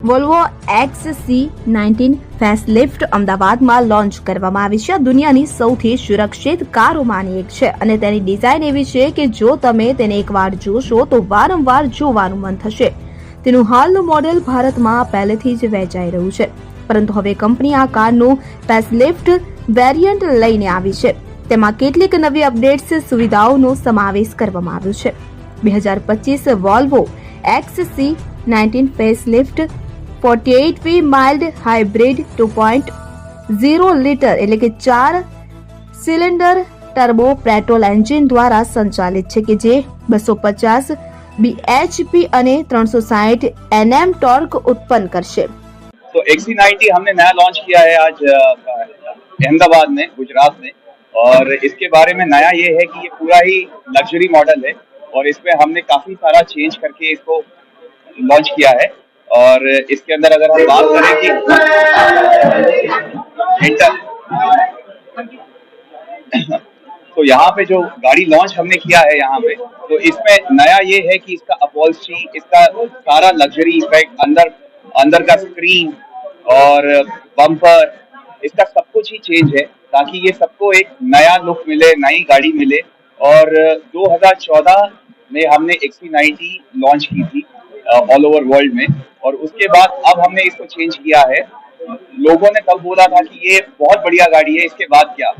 Volvo X C nineteen facelift અમદાવાદમાં launch કરવામાં આવી છે. દુનિયાની સૌથી સુરક્ષિત કારોમાંની એક છે અને તેની ડિઝાઇન એવી છે કે જો તમે તેને એકવાર જોશો તો વારંવાર જોવાનું મન થશે. તેનું હાલનું મોડેલ ભારતમાં પહેલેથી જ વેચાઈ રહ્યું છે. પરંતુ હવે કંપની આ કારનું ફેસલિફ્ટ વેરિયન્ટ લઈને આવી છે. તેમાં કેટલીક નવી અપડેટ્સ સુવિધાઓનો સમાવેશ કરવામાં આવ્યો છે. બે હજાર પચીસ Volvo X C nineteen facelift forty eight V mild hybrid two point zero litre એટલે કે ચાર સિલિન્ડર ટર્બો પેટ્રોલ એન્જિન દ્વારા સંચાલિત છે કે જે બસો પચાસ બીએચપી અને ત્રણસો સાહીઠ એનએમ ટોર્ક ઉત્પન્ન કરશે तो एक्सी नाइन्टी हमने नया लॉन्च किया है आज अ, अहमदाबाद में गुजरात में और इसके बारे में नया ये है कि ये पूरा ही लग्जरी मॉडल है और इसमें हमने काफी सारा चेंज करके इसको लॉन्च किया है और इसके अंदर अगर हम बात करें कि इंटर तो यहाँ पे जो गाड़ी लॉन्च हमने किया है यहाँ पे तो इसमें नया ये है कि इसका अपॉल्स्ट्री इसका सारा लग्जरी इफ़ेक्ट अंदर अंदर का स्क्रीन और बम्पर इसका सब कुछ ही चेंज है ताकि ये सबको एक नया लुक मिले, नई गाड़ी मिले। और 2014 में हमने XC90 लॉन्च की थी ऑल ओवर वर्ल्ड में। और उसके बाद अब हमने इसको चेंज किया है। लोगों ने तब बोला था कि ये बहुत बढ़िया गाड़ी है इसके बाद क्या?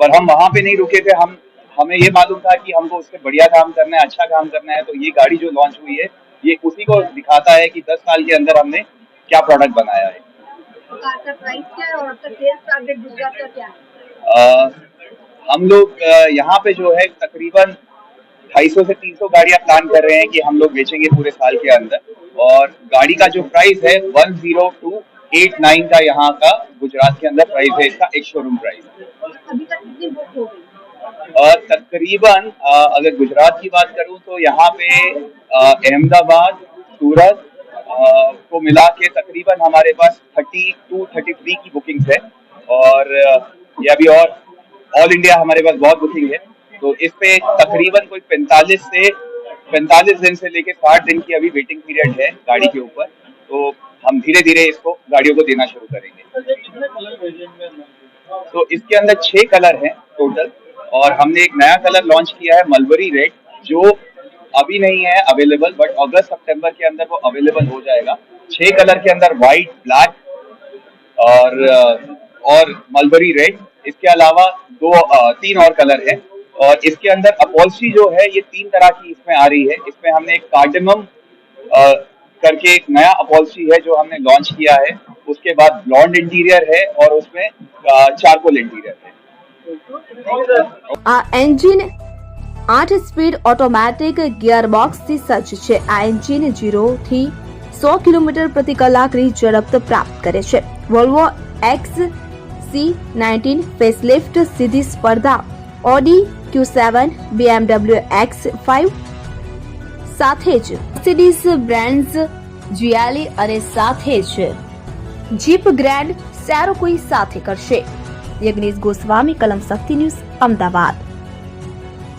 पर हम वहाँ पे नहीं रुके थे। हम हमें ये मालूम था कि हमको उससे बढ़िया काम करना है अच्छा काम करना है। तो ये गाड़ी जो लॉन्च हुई है ये उसी को दिखाता है कि 10 साल के अंदर हमने क्या प्रोडक्ट बनाया है। अ, हम लोग यहाँ पे जो है तकरीबन 250 से 300 गाड़ियाँ प्लान कर रहे हैं कि हम लोग बेचेंगे पूरे साल के अंदर। और गाड़ी का जो प्राइस है one zero two eight nine का यहाँ का गुजरात के अंदर प्राइस है इसका एक शोरूम प्राइस तकरीबन अगर गुजरात की बात करूँ तो यहाँ पे अहमदाबाद सूरत को मिला के तकरीबन हमारे पास 32 33 की बुकिंग्स है। और ये अभी और ऑल इंडिया हमारे पास बहुत बुकिंग है। तो इस पे तकरीबन कोई 45 से 45 दिन से लेके 60 दिन की अभी वेटिंग पीरियड है गाड़ी के ऊपर। तो हम धीरे धीरे इसको, गाड़ियों को देना शुरू करेंगे। तो इसके अंदर छह कलर हैं टोटल और हमने एक नया कलर लॉन्च किया है, मलबरी रेड जो अभी नहीं है अवेलेबल बट अगस्त, सितंबर के अंदर वो अवेलेबल हो जाएगा। छह कलर के अंदर व्हाइट ब्लैक और और मलबरी रेड इसके अलावा दो तीन और कलर है। और इसके अंदर अपॉल्सी जो है ये तीन तरह की इसमें आ रही है इसमें हमने एक कार्डमम करके एक नया अपॉल्सी है जो हमने लॉन्च किया है उसके बाद ब्लॉन्ड इंटीरियर है और उसमें चारकोल इंटीरियर है આ એન્જિન આઠ સ્પીડ ઓટોમેટિક ગિયરબોક્સથી સજ્જ છે આ એન્જિન ઝીરો થી સો કિલોમીટર પ્રતિ કલાકની ઝડપ પ્રાપ્ત કરે છે Volvo X C nineteen facelift સીધી સ્પર્ધા Audi Q seven BMW X five સાથે જ સિડીઝ બ્રાન્ડ્સ જીયાલી અને સાથે જ જીપ ગ્રેન્ડ સેરો કોઈ સાથે કરશે. યજ્ઞેશ ગોસ્વામી, કલમ શક્તિ ન્યૂઝ, અમદાવાદ.